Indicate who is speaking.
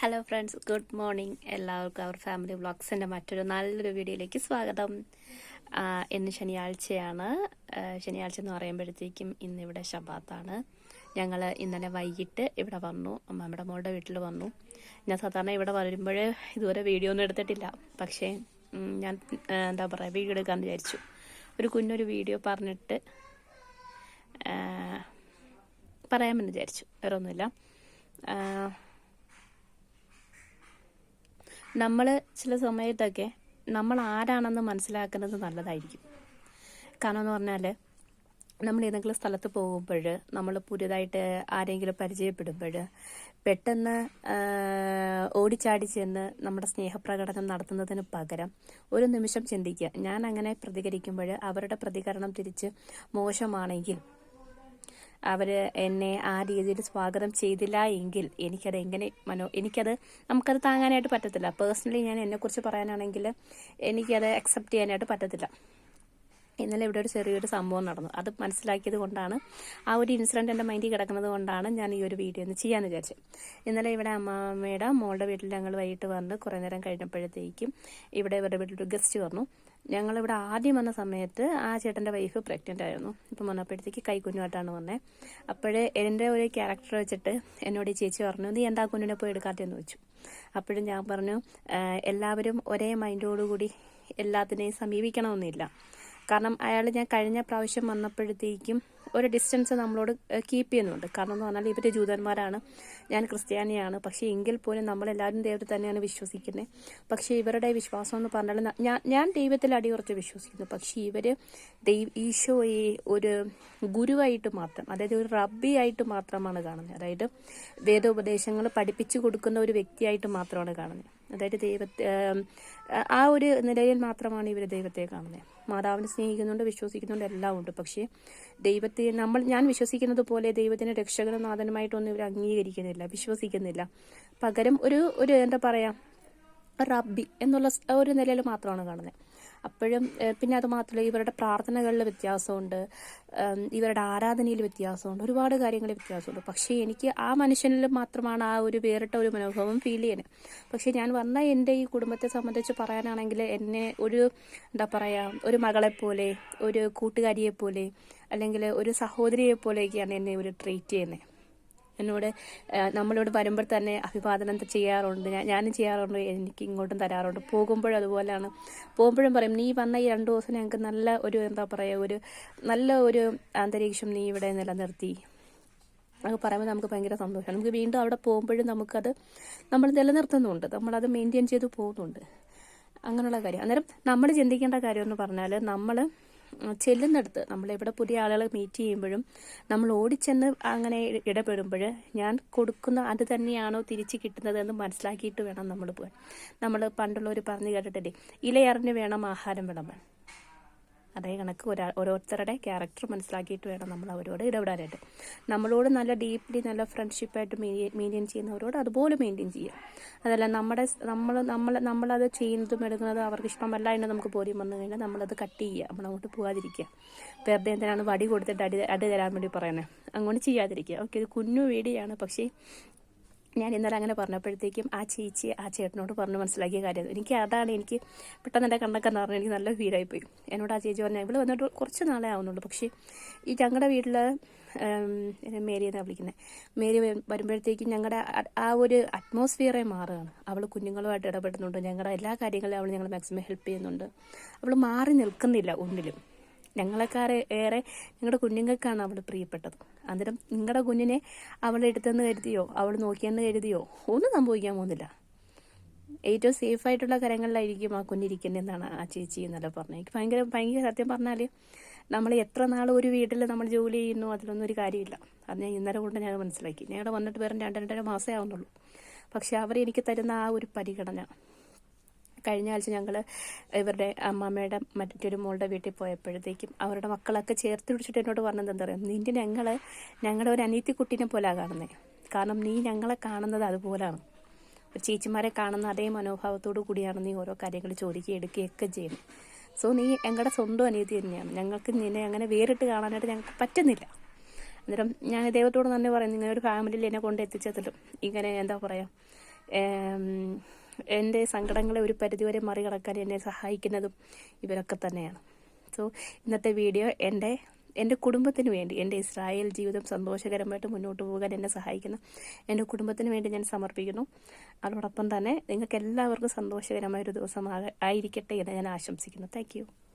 Speaker 1: Hello friends good morning എല്ലാവർക്കും അവർ family വ്ളോഗ്സിന്റെ മറ്റൊരു നല്ലൊരു വീഡിയോയിലേക്ക് സ്വാഗതം. ഇന്ന് ശനിയാഴ്ചയാണ്. ശനിയാഴ്ച എന്ന് പറയുമ്പോഴത്തേക്കും ഇന്നിവിടെ ശബാത്താണ്. ഞങ്ങൾ ഇന്നലെ വൈകിട്ട് ഇവിടെ വന്നു. അമ്മയുടെ മോളുടെ വീട്ടിൽ വന്നു. ഞാൻ സാധാരണ ഇവിടെ വരുമ്പോൾ ഇതുവരെ വീഡിയോ ഒന്നും എടുത്തിട്ടില്ല. പക്ഷേ ഞാൻ എന്താ പറയുക വീഡിയോ എടുക്കാമെന്ന് വിചാരിച്ചു. ഒരു കുഞ്ഞൊരു വീഡിയോ പറഞ്ഞിട്ട് പറയാമെന്ന് വിചാരിച്ചു. വേറെ ഒന്നുമില്ല നമ്മൾ ചില സമയത്തൊക്കെ നമ്മൾ ആരാണെന്ന് മനസ്സിലാക്കുന്നത് നല്ലതായിരിക്കും. കാരണം എന്ന് പറഞ്ഞാൽ നമ്മൾ ഏതെങ്കിലും സ്ഥലത്ത് പോകുമ്പോൾ നമ്മൾ പുതിയതായിട്ട് ആരെങ്കിലും പരിചയപ്പെടുമ്പോൾ പെട്ടെന്ന് ഓടിച്ചാടി ചെന്ന് നമ്മുടെ സ്നേഹപ്രകടനം നടത്തുന്നതിന് പകരം ഒരു നിമിഷം ചിന്തിക്കുക. ഞാൻ അങ്ങനെ പ്രതികരിക്കുമ്പോൾ അവരുടെ പ്രതികരണം തിരിച്ച് മോശമാണെങ്കിൽ അവർ എന്നെ ആ രീതിയിൽ സ്വാഗതം ചെയ്തില്ല എങ്കിൽ എനിക്കത് എങ്ങനെ മനോ എനിക്കത് നമുക്കത് താങ്ങാനായിട്ട് പറ്റത്തില്ല. പേഴ്സണലി ഞാൻ എന്നെക്കുറിച്ച് പറയാനാണെങ്കിൽ എനിക്കത് അക്സെപ്റ്റ് ചെയ്യാനായിട്ട് പറ്റത്തില്ല. ഇന്നലെ ഇവിടെ ഒരു ചെറിയൊരു സംഭവം നടന്നു. അത് മനസ്സിലാക്കിയത് കൊണ്ടാണ് ആ ഒരു ഇൻസിഡന്റ് എന്റെ മൈൻഡിൽ കിടക്കുന്നത് കൊണ്ടാണ് ഞാൻ ഈ ഒരു വീഡിയോ ഒന്ന് ചെയ്യാമെന്ന് വിചാരിച്ചത് ഇന്നലെ ഇവിടെ അമ്മാമ്മയുടെ മോളുടെ വീട്ടിൽ ഞങ്ങൾ വൈകിട്ട് വന്ന് കുറേ നേരം കഴിഞ്ഞപ്പോഴത്തേക്കും ഇവിടെ ഇവരുടെ വീട്ടിലൊരു ഗസ്റ്റ് വന്നു. ഞങ്ങളിവിടെ ആദ്യം വന്ന സമയത്ത് ആ ചേട്ടന്റെ വൈഫ് പ്രഗ്നന്റ് ആയിരുന്നു. ഇപ്പം വന്നപ്പോഴത്തേക്ക് കൈക്കുഞ്ഞുമായിട്ടാണ് വന്നത് അപ്പോഴേ എന്റെ ഒരു ക്യാരക്ടർ വെച്ചിട്ട് എന്നോട് ഈ ചേച്ചി പറഞ്ഞു നീ എന്താ കുഞ്ഞിനെ പോയി എടുക്കാത്തെന്ന് വെച്ചു അപ്പോഴും ഞാൻ പറഞ്ഞു എല്ലാവരും ഒരേ മൈൻഡോടുകൂടി എല്ലാത്തിനെയും സമീപിക്കണമെന്നില്ല. കാരണം അയാൾ ഞാൻ കഴിഞ്ഞ പ്രാവശ്യം വന്നപ്പോഴത്തേക്കും ഒരു ഡിസ്റ്റൻസ് നമ്മളോട് കീപ്പ് ചെയ്യുന്നുണ്ട്. കാരണം എന്ന് പറഞ്ഞാൽ ഇവർ ജൂതന്മാരാണ് ഞാൻ ക്രിസ്ത്യാനിയാണ്. പക്ഷേ എങ്കിൽ പോലും നമ്മളെല്ലാവരും ദൈവത്തിൽ തന്നെയാണ് വിശ്വസിക്കുന്നത് പക്ഷേ ഇവരുടെ വിശ്വാസം എന്ന് പറഞ്ഞാൽ ഞാൻ ഞാൻ ദൈവത്തിൽ അടിയുറച്ച് വിശ്വസിക്കുന്നു. പക്ഷേ ഇവർ ദൈവ ഈശോയെ ഒരു ഗുരുവായിട്ട് മാത്രം അതായത് ഒരു റബ്ബിയായിട്ട് മാത്രമാണ് കാണുന്നത് അതായത് വേദോപദേശങ്ങൾ പഠിപ്പിച്ചു കൊടുക്കുന്ന ഒരു വ്യക്തിയായിട്ട് മാത്രമാണ് കാണുന്നത് അതായത് ദൈവത്തെ ആ ഒരു നിലയിൽ മാത്രമാണ് ഇവർ ദൈവത്തെ കാണുന്നത് മാതാവിനെ സ്നേഹിക്കുന്നുണ്ട് വിശ്വസിക്കുന്നുണ്ട് എല്ലാം ഉണ്ട്. പക്ഷേ ദൈവത്തെ നമ്മൾ ഞാൻ വിശ്വസിക്കുന്നത് പോലെ ദൈവത്തിന് രക്ഷകനും നാഥനുമായിട്ടൊന്നും ഇവർ അംഗീകരിക്കുന്നില്ല വിശ്വസിക്കുന്നില്ല. പകരം ഒരു ഒരു എന്താ പറയാ റബ്ബി എന്നുള്ള ഒരു നിലയിൽ മാത്രമാണ് കാണുന്നത്. അപ്പോഴും പിന്നെ അത് മാത്രമല്ല ഇവരുടെ പ്രാർത്ഥനകളിൽ വ്യത്യാസമുണ്ട്. ഇവരുടെ ആരാധനയിൽ വ്യത്യാസമുണ്ട്. ഒരുപാട് കാര്യങ്ങളിൽ വ്യത്യാസമുണ്ട്. പക്ഷേ എനിക്ക് ആ മനുഷ്യനിൽ മാത്രമാണ് ആ ഒരു വേറിട്ട ഒരു മനോഭാവം ഫീൽ ചെയ്യുന്നത് പക്ഷേ ഞാൻ വന്ന എന്റെ ഈ കുടുംബത്തെ സംബന്ധിച്ച് പറയാനാണെങ്കിൽ എന്നെ ഒരു എന്താ പറയുക ഒരു മകളെപ്പോലെ പോലെ ഒരു കൂട്ടുകാരിയെപ്പോലെ അല്ലെങ്കിൽ ഒരു സഹോദരിയെപ്പോലെയൊക്കെയാണ് എന്നെ ഇവർ ട്രീറ്റ് ചെയ്യുന്നത് എന്നോട് നമ്മളോട് വരുമ്പോൾ തന്നെ അഭിവാദനം ചെയ്യാറുണ്ട്. ഞാനും ചെയ്യാറുണ്ട് എനിക്ക് ഇങ്ങോട്ടും തരാറുണ്ട്. പോകുമ്പോഴും അതുപോലെയാണ്. പോകുമ്പോഴും പറയും നീ വന്ന ഈ രണ്ട് ദിവസം ഞങ്ങൾക്ക് നല്ല ഒരു എന്താ പറയുക ഒരു നല്ല ഒരു അന്തരീക്ഷം നീ ഇവിടെ നിലനിർത്തി. അത് പറയുമ്പോൾ നമുക്ക് ഭയങ്കര സന്തോഷമാണ് നമുക്ക് വീണ്ടും അവിടെ പോകുമ്പോഴും നമുക്കത് നമ്മൾ നിലനിർത്തുന്നുണ്ട്. നമ്മളത് മെയിന്റെയിൻ ചെയ്ത് പോകുന്നുണ്ട്. അങ്ങനെയുള്ള കാര്യം. അന്നേരം നമ്മൾ ചിന്തിക്കേണ്ട കാര്യം എന്ന് പറഞ്ഞാൽ നമ്മൾ ചെല്ലുന്നിടത്ത് നമ്മളിവിടെ പുതിയ ആളുകളെ മീറ്റ് ചെയ്യുമ്പോഴും നമ്മൾ ഓടിച്ചെന്ന് അങ്ങനെ ഇടപെടുമ്പോൾ ഞാൻ കൊടുക്കുന്ന അത് തന്നെയാണോ തിരിച്ച് കിട്ടുന്നത് എന്ന് മനസ്സിലാക്കിയിട്ട് വേണം നമ്മൾ പോകാൻ. നമ്മൾ പണ്ടുള്ളവർ പറഞ്ഞു കേട്ടിട്ടില്ലേ ഇലയറിഞ്ഞ് വേണം ആഹാരം വിളമ്പാൻ. അതേ കണക്ക് ഒരാ ഓരോരുത്തരുടെ ക്യാരക്ടർ മനസ്സിലാക്കിയിട്ട് വേണം നമ്മൾ അവരോട് ഇടപെടാനായിട്ട്. നമ്മളോട് നല്ല ഡീപ്ലി നല്ല ഫ്രണ്ട്ഷിപ്പായിട്ട് മെയിന്റെയിൻ ചെയ്യുന്നവരോട് അതുപോലെ മെയിന്റെയിൻ ചെയ്യുക. അതല്ല നമ്മുടെ നമ്മൾ നമ്മൾ നമ്മളത് ചെയ്യുന്നതും എടുക്കുന്നതും അവർക്ക് ഇഷ്ടമല്ല എന്ന് നമുക്ക് ബോധ്യം വന്നു കഴിഞ്ഞാൽ നമ്മളത് കട്ട് ചെയ്യുക. നമ്മളങ്ങോട്ട് പോകാതിരിക്കുക. വെറുതെ എന്തിനാണ് വടി കൊടുത്തിട്ട് അടി അടി തരാൻ വേണ്ടി പറയുന്നത് അങ്ങോട്ട് ചെയ്യാതിരിക്കുക. ഓക്കെ ഇത് കുഞ്ഞു വീടിയാണ് പക്ഷേ ഞാൻ ഇന്നലെ അങ്ങനെ പറഞ്ഞപ്പോഴത്തേക്കും ആ ചേച്ചി ആ ചേട്ടനോട് പറഞ്ഞ് മനസ്സിലാക്കിയ കാര്യം എനിക്ക് അതാണ് എനിക്ക് പെട്ടെന്ന് എന്റെ കണ്ണൊക്കെ എന്ന് പറഞ്ഞാൽ എനിക്ക് നല്ല ഫീലായിപ്പോയി എന്നോട് ആ ചേച്ചി പറഞ്ഞാൽ ഇവിടെ വന്നിട്ട് കുറച്ച് നാളെ ആവുന്നുള്ളൂ. പക്ഷേ ഈ ഞങ്ങളുടെ വീട്ടിൽ മേരി എന്നാണ് വിളിക്കുന്നത് മേരി വരും- വരുമ്പോഴത്തേക്കും ഞങ്ങളുടെ ആ ഒരു അറ്റ്മോസ്ഫിയറെ മാറുകയാണ്. അവൾ കുഞ്ഞുങ്ങളുമായിട്ട് ഇടപെടുന്നുണ്ട്. ഞങ്ങളുടെ എല്ലാ കാര്യങ്ങളിലും അവൾ ഞങ്ങൾ മാക്സിമം ഹെൽപ്പ് ചെയ്യുന്നുണ്ട്. അവൾ മാറി നിൽക്കുന്നില്ല ഒന്നിലും. ഞങ്ങളെക്കാരെ ഏറെ ഞങ്ങളുടെ കുഞ്ഞുങ്ങൾക്കാണ് അവൾ പ്രിയപ്പെട്ടത്. അന്നേരം നിങ്ങളുടെ കുഞ്ഞിനെ അവൾ എടുത്തെന്ന് കരുതിയോ? അവൾ നോക്കിയെന്ന് കരുതിയോ? ഒന്നും സംഭവിക്കാൻ പോകുന്നില്ല. ഏറ്റവും സേഫ് ആയിട്ടുള്ള കരങ്ങളിലായിരിക്കും ആ കുഞ്ഞിരിക്കുന്നതെന്നാണ് ആ ചേച്ചി എന്നല്ല പറഞ്ഞത്. എനിക്ക് ഭയങ്കര ഭയങ്കര സത്യം പറഞ്ഞാൽ നമ്മൾ എത്ര നാൾ ഒരു വീട്ടിൽ നമ്മൾ ജോലി ചെയ്യുന്നു അതിലൊന്നും ഒരു കാര്യമില്ല. അത് ഞാൻ ഇന്നലെ കൊണ്ട് ഞാൻ മനസ്സിലാക്കി. ഞങ്ങളുടെ വന്നിട്ട് വെറും രണ്ട് രണ്ടര മാസമേ ആവുന്നുള്ളൂ. പക്ഷെ അവർ എനിക്ക് തരുന്ന ആ ഒരു പരിഗണന കഴിഞ്ഞ ആഴ്ച ഞങ്ങൾ ഇവരുടെ അമ്മാമ്മയുടെ മറ്റൊരു മോളുടെ വീട്ടിൽ പോയപ്പോഴത്തേക്കും അവരുടെ മക്കളൊക്കെ ചേർത്ത് പിടിച്ചിട്ട് എന്നോട് പറഞ്ഞത് എന്താ പറയുക നിന്റെ ഞങ്ങൾ ഞങ്ങളുടെ ഒരു അനീതി കുട്ടീനെ പോലെയാണ് കാണുന്നത് കാരണം നീ ഞങ്ങളെ കാണുന്നത് അതുപോലാണ്. ചേച്ചിമാരെ കാണുന്ന അതേ മനോഭാവത്തോടു കൂടിയാണ് നീ ഓരോ കാര്യങ്ങൾ ചോദിക്കുകയും എടുക്കുകയൊക്കെ ചെയ്യുന്നത്. സോ നീ ഞങ്ങളുടെ സ്വന്തം അനീതി തന്നെയാണ്. ഞങ്ങൾക്ക് നിന്നെ അങ്ങനെ വേറിട്ട് കാണാനായിട്ട് ഞങ്ങൾക്ക് പറ്റുന്നില്ല. അന്നേരം ഞാൻ ദൈവത്തോട് തന്നെ പറയുന്നു ഇങ്ങനെ ഒരു ഫാമിലിയിൽ എന്നെ കൊണ്ട് എത്തിച്ചതിലും ഇങ്ങനെ എന്താ പറയുക എന്റെ സങ്കടങ്ങളെ ഒരു പരിധിവരെ മറികടക്കാൻ എന്നെ സഹായിക്കുന്നതും ഇവരൊക്കെ തന്നെയാണ്. സോ ഇന്നത്തെ വീഡിയോ എന്റെ എന്റെ കുടുംബത്തിന് വേണ്ടി എന്റെ ഇസ്രായേൽ ജീവിതം സന്തോഷകരമായിട്ട് മുന്നോട്ട് പോകാൻ എന്നെ സഹായിക്കുന്ന. എന്റെ കുടുംബത്തിന് വേണ്ടി ഞാൻ സമർപ്പിക്കുന്നു. അതോടൊപ്പം തന്നെ നിങ്ങൾക്ക് എല്ലാവർക്കും സന്തോഷകരമായൊരു ദിവസം ആയിരിക്കട്ടെ എന്ന് ഞാൻ ആശംസിക്കുന്നു. താങ്ക്